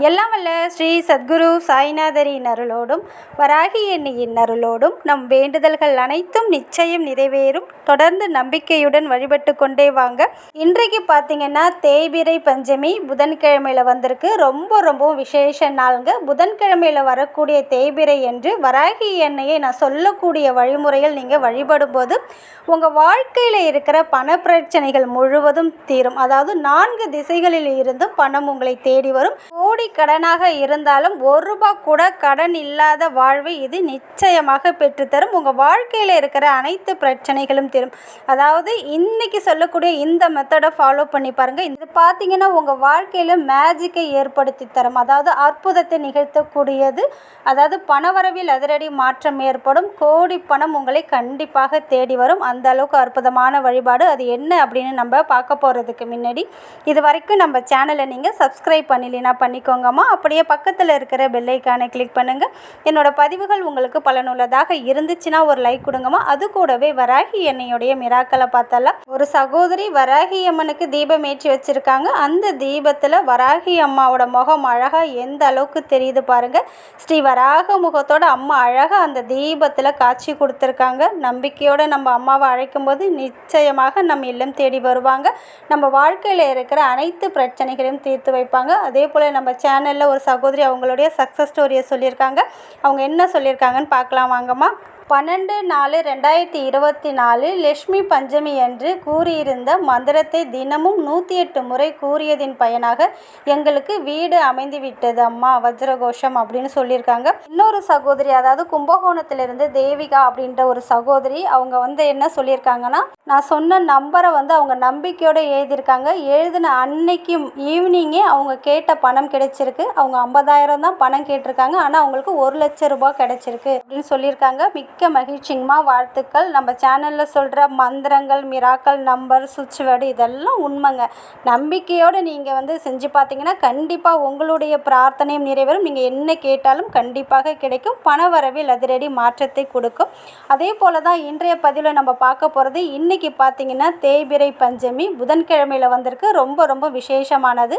எல்லாம் வல்ல ஸ்ரீ சத்குரு சாய்நாதரின் அருளோடும் வராகி எண்ணியின் அருளோடும் நம் வேண்டுதல்கள் அனைத்தும் நிச்சயம் நிறைவேறும். தொடர்ந்து நம்பிக்கையுடன் வழிபட்டு கொண்டே வாங்க. இன்றைக்கு பார்த்தீங்கன்னா தேய்பிரை பஞ்சமி புதன்கிழமையில் வந்திருக்கு. ரொம்ப ரொம்பவும் விசேஷ நாளுங்க. புதன்கிழமையில் வரக்கூடிய தேய்பிரை என்று வராகி எண்ணெயை நான் சொல்லக்கூடிய வழிமுறையில் நீங்கள் வழிபடும் போது உங்கள் வாழ்க்கையில் இருக்கிற பண பிரச்சனைகள் முழுவதும் தீரும். அதாவது நான்கு திசைகளில் இருந்தும் பணம் உங்களை தேடி வரும். கோடி கடனாக இருந்தாலும் ஒரு ரூபா கூட கடன் இல்லாத வாழ்வை இது நிச்சயமாக பெற்றுத்தரும். உங்கள் வாழ்க்கையில் இருக்கிற அனைத்து பிரச்சனைகளும் தீரும். அதாவது இன்னைக்கு சொல்லக்கூடிய இந்த மெத்தடை ஃபாலோ பண்ணி பாருங்கள் இது பார்த்தீங்கன்னா உங்கள் வாழ்க்கையில் மேஜிக்கை ஏற்படுத்தி தரும். அதாவது அற்புதத்தை நிகழ்த்தக்கூடியது அதாவது பணவரவில் அதிரடி மாற்றம் ஏற்படும். கோடி பணம் உங்களை கண்டிப்பாக தேடி வரும். அந்த அளவுக்கு அற்புதமான வழிபாடு. அது என்ன அப்படின்னு நம்ம பார்க்க போகிறதுக்கு முன்னாடி இது வரைக்கும் நம்ம சேனலை நீங்கள் சப்ஸ்கிரைப் பண்ணலைன்னா பண்ணிக்கோங்கம்மா அப்படியே பக்கத்தில் இருக்கிற பெல்லைக்கானை கிளிக் பண்ணுங்கள் என்னோட பதிவுகள் உங்களுக்கு பலனுள்ளதாக இருந்துச்சுன்னா ஒரு லைக் கொடுங்கம்மா. அது கூடவே வராகி என்னையுடைய மிராக்களை பார்த்தாலாம். ஒரு சகோதரி வராகி அம்மனுக்கு தீபம் ஏற்றி வச்சுருக்காங்க. அந்த தீபத்தில் வராகி அம்மாவோட முகம் அழகாக எந்த அளவுக்கு தெரியுது பாருங்கள் ஸ்ரீ வராக முகத்தோட அம்மா அழகாக அந்த தீபத்தில் காட்சி கொடுத்துருக்காங்க. நம்பிக்கையோடு நம்ம அம்மாவை அழைக்கும்போது நிச்சயமாக நம்ம இல்லம் தேடி வருவாங்க. நம்ம வாழ்க்கையில் இருக்கிற அனைத்து பிரச்சனைகளையும் தீர்த்து வைப்பாங்க. அதே போல் நம்ம சேனலில் ஒரு சகோதரி அவங்களுடைய சக்ஸஸ் ஸ்டோரியை சொல்லியிருக்காங்க. அவங்க என்ன சொல்லியிருக்காங்கன்னு பார்க்கலாம் வாங்கம்மா. பன்னெண்டு நாலு ரெண்டாயிரத்தி இருபத்தி நாலு லக்ஷ்மி பஞ்சமி அன்று கூறியிருந்த மந்திரத்தை தினமும் நூற்றி எட்டு முறை கூறியதின் பயனாக எங்களுக்கு வீடு அமைந்து விட்டது அம்மா வஜ்ரகோஷம் அப்படின்னு சொல்லியிருக்காங்க. இன்னொரு சகோதரி அதாவது கும்பகோணத்திலிருந்து தேவிகா அப்படின்ற ஒரு சகோதரி அவங்க வந்து என்ன சொல்லியிருக்காங்கன்னா நான் சொன்ன நம்பரை வந்து அவங்க நம்பிக்கையோடு எழுதியிருக்காங்க. எழுதின அன்னைக்கு ஈவினிங்கே அவங்க கேட்ட பணம் கிடைச்சிருக்கு. அவங்க ஐம்பதாயிரம் தான் பணம் கேட்டிருக்காங்க. ஆனால் அவங்களுக்கு ஒரு லட்சம் ரூபாய் கிடைச்சிருக்கு அப்படின்னு சொல்லியிருக்காங்க. மிக்க மகிழ்ச்சிங்கம்மா. வாழ்த்துக்கள். நம்ம சேனலில் சொல்கிற மந்திரங்கள் மிராக்கள் நம்பர் சுவிட்ச் வேர்டு இதெல்லாம் உண்மைங்க. நம்பிக்கையோடு நீங்கள் வந்து செஞ்சு பார்த்தீங்கன்னா கண்டிப்பாக உங்களுடைய பிரார்த்தனையும் நிறைவேறும். நீங்கள் என்ன கேட்டாலும் கண்டிப்பாக கிடைக்கும். பண வரவில் அதிரடி மாற்றத்தை கொடுக்கும். அதே போல் தான் இன்றைய பதிவில் நம்ம பார்க்க போகிறது இன்றைக்கி பார்த்தீங்கன்னா தேய்பிரை பஞ்சமி புதன்கிழமையில் வந்திருக்கு. ரொம்ப ரொம்ப விசேஷமானது.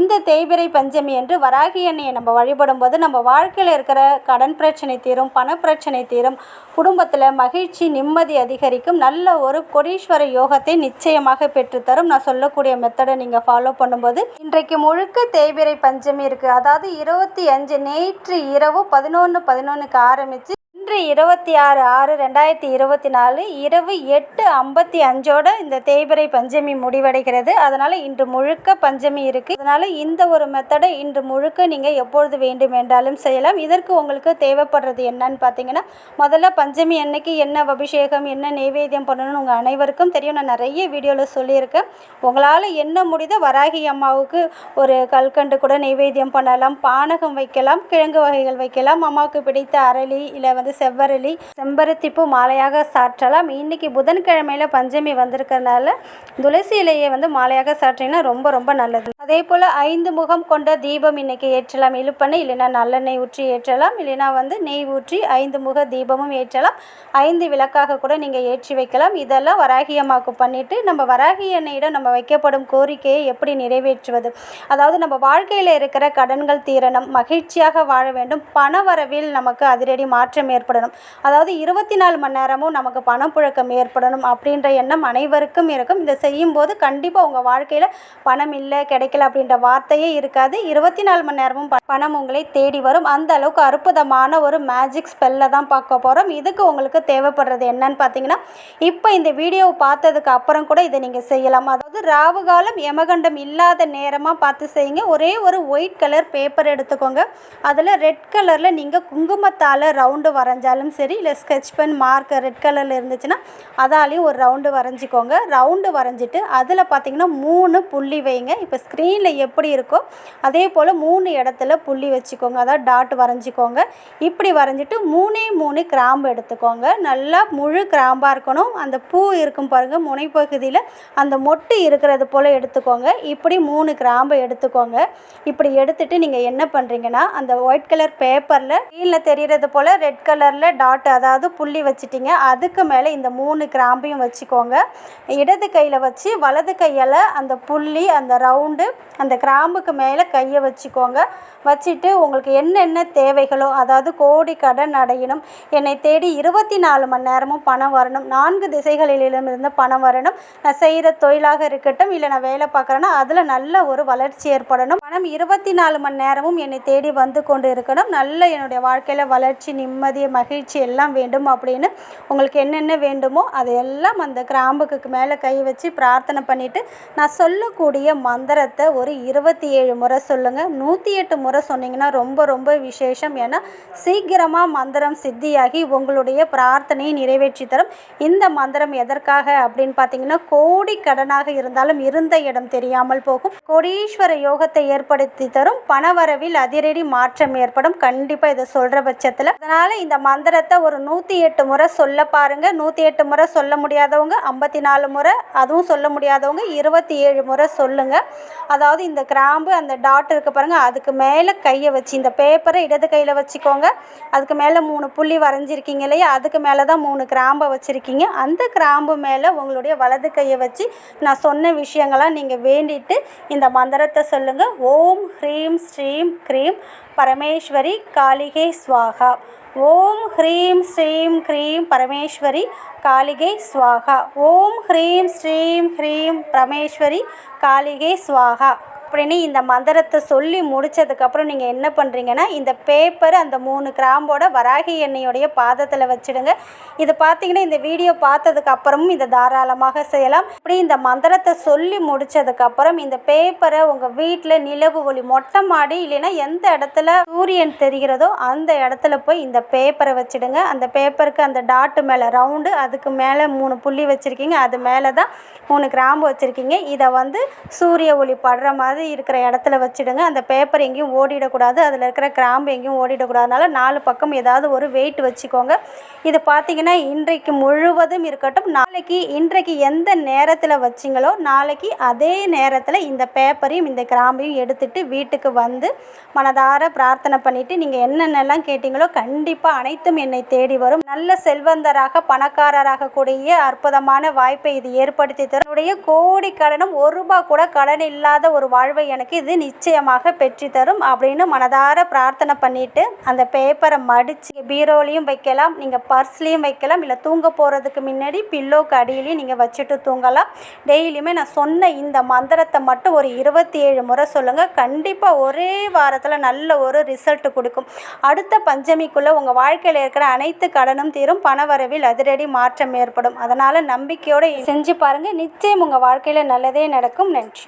இந்த தேய்பிரை பஞ்சமி என்று வராகி எண்ணெயை நம்ம வழிபடும் போது நம்ம வாழ்க்கையில் இருக்கிற கடன் பிரச்சனை தீரும் பண பிரச்சனை தீரும் குடும்பத்தில் மகிழ்ச்சி நிம்மதி அதிகரிக்கும். நல்ல ஒரு கொடீஸ்வர யோகத்தை நிச்சயமாக பெற்றுத்தரும். நான் சொல்லக்கூடிய மெத்தடை நீங்கள் ஃபாலோ பண்ணும்போது இன்றைக்கு முழுக்க தேய்பிரை பஞ்சமி இருக்குது அதாவது இருபத்தி அஞ்சு நேற்று இரவு பதினொன்று பதினொன்றுக்கு ஆரம்பித்து இன்று இருபத்தி ஆறு ஆறு ரெண்டாயிரத்தி இருபத்தி நாலு இரவு எட்டு ஐம்பத்தி அஞ்சோட இந்த தேய்பிறை பஞ்சமி முடிவடைகிறது. அதனால் இன்று முழுக்க பஞ்சமி இருக்குது அதனால் இந்த ஒரு மெத்தடை இன்று முழுக்க நீங்கள் எப்பொழுது வேண்டும் என்றாலும் செய்யலாம். இதற்கு உங்களுக்கு தேவைப்படுறது என்னன்னு பார்த்தீங்கன்னா முதல்ல பஞ்சமி அன்னைக்கு என்ன அபிஷேகம் என்ன நெய்வேத்தியம் பண்ணணும்னு உங்கள் அனைவருக்கும் தெரியும். நான் நிறைய வீடியோவில் சொல்லியிருக்கேன். உங்களால் என்ன முடியுதோ வராகி அம்மாவுக்கு ஒரு கல்கண்டு கூட நெய்வேத்தியம் பண்ணலாம். பானகம் வைக்கலாம் கிழங்கு வகைகள் வைக்கலாம். அம்மாவுக்கு பிடித்த அரளி இல்லை வந்து செவ்வரளி செம்பருத்திப்பூ மாலையாக சாற்றலாம். இன்னைக்கு புதன்கிழமையில் பஞ்சமி வந்திருக்கறனால துளசி இலையை வந்து மாலையாக சாற்றிங்கன்னா ரொம்ப ரொம்ப நல்லது. அதே போல் ஐந்து முகம் கொண்ட தீபம் இன்னைக்கு ஏற்றலாம். இழுப்பெண்ணெய் இல்லைன்னா நல்லெண்ணெய் ஊற்றி ஏற்றலாம். இல்லைன்னா வந்து நெய் ஊற்றி ஐந்து முக தீபமும் ஏற்றலாம். ஐந்து விளக்காக கூட நீங்கள் ஏற்றி வைக்கலாம். இதெல்லாம் வராகி அம்மாவுக்கு பண்ணிவிட்டு நம்ம வராகி எண்ணெயிடம் நம்ம வைக்கப்படும் கோரிக்கையை எப்படி நிறைவேற்றுவது? அதாவது நம்ம வாழ்க்கையில் இருக்கிற கடன்கள் தீரணும். மகிழ்ச்சியாக வாழ வேண்டும். பண வரவில் நமக்கு அதிரடி மாற்றம் ஏற்படணும். அதாவது இருபத்தி நாலு மணி நேரமும் நமக்கு பணப்புழக்கம் ஏற்படணும் அப்படின்ற எண்ணம் அனைவருக்கும் இருக்கும். இதை செய்யும்போது கண்டிப்பாக உங்கள் வாழ்க்கையில் பணம் இல்லை கிடைக்கல அப்படின்ற வார்த்தையே இருக்காது. இருபத்தி நாலு மணி நேரமும் பணம் உங்களை தேடி வரும். அந்த அளவுக்கு அற்புதமான ஒரு மேஜிக் ஸ்பெல்லை தான் பார்க்க போகிறோம் இதுக்கு உங்களுக்கு தேவைப்படுறது என்னன்னு பார்த்தீங்கன்னா இப்போ இந்த வீடியோவை பார்த்ததுக்கு அப்புறம் கூட இதை நீங்கள் செய்யலாம். அதாவது ராவு காலம் யமகண்டம் இல்லாத நேரமாக பார்த்து செய்யுங்க. ஒரே ஒரு ஒயிட் கலர் பேப்பர் எடுத்துக்கோங்க. அதில் ரெட் கலரில் நீங்கள் குங்குமத்தால் ரவுண்டு வரைஞ்சாலும் சரி இல்லை ஸ்கெட்ச் பென் மார்க்கர் ரெட் கலரில் இருந்துச்சுன்னா அதாலையும் ஒரு ரவுண்டு வரைஞ்சிக்கோங்க. ரவுண்டு வரைஞ்சிட்டு அதில் பார்த்தீங்கன்னா மூணு புள்ளி வைங்க. இப்போ ஸ்க்ரீனில் எப்படி இருக்கோ அதே போல் மூணு இடத்துல புள்ளி வச்சுக்கோங்க. அதாவது டாட் வரைஞ்சிக்கோங்க. இப்படி வரைஞ்சிட்டு மூணே மூணு கிராம்பு எடுத்துக்கோங்க. நல்லா முழு கிராம்பாக இருக்கணும். அந்த பூ இருக்கும் பாருங்கள் முனைப்பகுதியில் அந்த மொட்டு இருக்கிறது போல் எடுத்துக்கோங்க. இப்படி மூணு கிராம்பை எடுத்துக்கோங்க. இப்படி எடுத்துகிட்டு நீங்கள் என்ன பண்ணுறீங்கன்னா அந்த ஒயிட் கலர் பேப்பரில் ஸ்க்ரீனில் தெரிகிறது போல் ரெட் கலரில் டாட் அதாவது புள்ளி வச்சிட்டிங்க. அதுக்கு மேலே இந்த மூணு கிராம்பையும் வச்சுக்கோங்க. இடது கையில் வச்சு வலது கையால் அந்த புள்ளி அந்த ரவுண்டு அந்த கிராம்புக்கு மேலே கையை வச்சுக்கோங்க. வச்சுட்டு உங்களுக்கு என்னென்ன தேவைகளோ அதாவது கோடி கடன் அடையணும் என்னை தேடி இருபத்தி நாலு மணி நேரமும் பணம் வரணும் நான்கு திசைகளிலிருந்து பணம் வரணும். நான் செய்கிற தொழிலாக இருக்கட்டும் இல்லை நான் வேலை பார்க்குறேன்னா அதில் நல்ல ஒரு வளர்ச்சி ஏற்படணும். பணம் இருபத்தி நாலு மணி நேரமும் என்னை தேடி வந்து கொண்டு இருக்கணும். நல்ல என்னுடைய வாழ்க்கையில் வளர்ச்சி நிம்மதி மகிழ்ச்சி எல்லாம் வேண்டும் அப்படின்னு உங்களுக்கு என்னென்ன வேண்டுமோ அதையெல்லாம் அந்த கிராம்புக்கு மேலே கை வச்சு பிரார்த்தனை பண்ணிவிட்டு நான் சொல்லக்கூடிய மந்திரத்தை ஒரு இருபத்தி ஏழு முறை சொல்லுங்கள் நூற்றி எட்டு முறை சொன்னீங்கன்னா ரொம்ப ரொம்ப விசேஷம். ஏன்னா சீக்கிரமாக மந்திரம் சித்தியாகி உங்களுடைய பிரார்த்தனையை நிறைவேற்றி தரும். இந்த மந்திரம் எதற்காக அப்படின்னு பார்த்தீங்கன்னா கோடி கடனாக இருந்தாலும் இருந்த இடம் தெரியாமல் போகும். கோடீஸ்வர யோகத்தை ஏற்படுத்தி தரும். பணவரவில் அதிரடி மாற்றம் ஏற்படும். கண்டிப்பாக இதை சொல்கிற பட்சத்தில். அதனால் இந்த மந்திரத்தை ஒரு நூற்றி எட்டு முறை சொல்ல பாருங்கள் நூற்றி எட்டு முறை சொல்ல முடியாதவங்க ஐம்பத்தி நாலு முறை அதுவும் சொல்ல முடியாதவங்க இருபத்தி ஏழு முறை சொல்லுங்கள் அதாவது இந்த கிராம்பு அந்த டாட் இருக்கு பாருங்கள் அதுக்கு மேலே கையை வச்சு இந்த பேப்பரை இடது கையில் வச்சுக்கோங்க. அதுக்கு மேலே மூணு புள்ளி வரைஞ்சிருக்கீங்க இல்லையா? அதுக்கு மேலே தான் மூணு கிராம்பை வச்சுருக்கீங்க. அந்த கிராம்பு மேலே உங்களுடைய வலது கையை வச்சு நான் சொன்ன விஷயங்களாம் நீங்கள் வேண்டிட்டு இந்த மந்திரத்தை சொல்லுங்கள் ஓம் ஹ்ரீம் ஸ்ரீம் க்ரீம் பரமேஸ்வரி காளிகை ஸ்வாகா. ஓம் ஹ்ரீம் ஸ்ரீம் ஹ்ரீம் பரமேஸ்வரி காளிகை ஸ்வாகா ஓம் ஹ்ரீம் ஸ்ரீம் ஹ்ரீம் பரமேஸ்வரி காளிகை ஸ்வாகா அப்படின்னு இந்த மந்திரத்தை சொல்லி முடித்ததுக்கப்புறம் நீங்கள் என்ன பண்ணுறீங்கன்னா இந்த பேப்பர் அந்த மூணு கிராம்போட வராகி எண்ணெயோடைய பாதத்தில் வச்சுடுங்க. இது பார்த்தீங்கன்னா இந்த வீடியோ பார்த்ததுக்கு அப்புறமும் இதை தாராளமாக செய்யலாம். இப்படி இந்த மந்திரத்தை சொல்லி முடித்ததுக்கப்புறம் இந்த பேப்பரை உங்கள் வீட்டில் நிலவு ஒளி மொட்டை மாடி இல்லைன்னா எந்த இடத்துல சூரியன் தெரிகிறதோ அந்த இடத்துல போய் இந்த பேப்பரை வச்சுடுங்க. அந்த பேப்பருக்கு அந்த டாட்டு மேலே ரவுண்டு அதுக்கு மேலே மூணு புள்ளி வச்சுருக்கீங்க. அது மேலே தான் மூணு கிராம்பு வச்சுருக்கீங்க. இதை வந்து சூரிய ஒளி படுற மாதிரி இருக்கிற இடத்துல வச்சுடுங்க. அந்த பேப்பர் எங்கேயும் ஓடிடக்கூடாது. அதில் இருக்கிற கிராம்பு எங்கேயும் ஓடிடக்கூடாதுனால நாலு பக்கம் ஏதாவது ஒரு வெயிட் வச்சுக்கோங்க. இது பார்த்தீங்கன்னா இன்றைக்கு முழுவதும் இருக்கட்டும். நாளைக்கு இன்றைக்கு எந்த நேரத்தில் வச்சிங்களோ நாளைக்கு அதே நேரத்தில் இந்த பேப்பரையும் இந்த கிராம்பையும் எடுத்துட்டு வீட்டுக்கு வந்து மனதார பிரார்த்தனை பண்ணிவிட்டு நீங்கள் என்னென்னலாம் கேட்டிங்களோ கண்டிப்பாக அனைத்தும் என்னை தேடி வரும். நல்ல செல்வந்தராக பணக்காரராக கூடிய அற்புதமான வாய்ப்பை இது ஏற்படுத்தி தரும். கோடி கடனும் ஒரு ரூபா கூட கடன் இல்லாத ஒரு வாழ்வை எனக்கு இது நிச்சயமாக பெற்று தரும் அப்படின்னு மனதார பிரார்த்தனை பண்ணிட்டு அந்த பேப்பரை மடித்து பீரோலையும் வைக்கலாம் நீங்கள் பர்ஸ்லேயும் வைக்கலாம் இல்லை தூங்க போகிறதுக்கு முன்னாடி பில்லோக்கு அடியிலையும் நீங்கள் வச்சுட்டு தூங்கலாம். டெய்லியுமே நான் சொன்ன இந்த மந்திரத்தை மட்டும் ஒரு இருபத்தி ஏழு முறை சொல்லுங்கள் கண்டிப்பாக ஒரே வாரத்தில் நல்ல ஒரு ரிசல்ட் கொடுக்கும். அடுத்த பஞ்சமிக்குள்ளே உங்கள் வாழ்க்கையில் இருக்கிற அனைத்து கடனும் தீரும். பணவரவில் அதிரடி மாற்றம் ஏற்படும். அதனால் நம்பிக்கையோடு செஞ்சு பாருங்கள் நிச்சயம் உங்கள் வாழ்க்கையில் நல்லதே நடக்கும். நன்றி.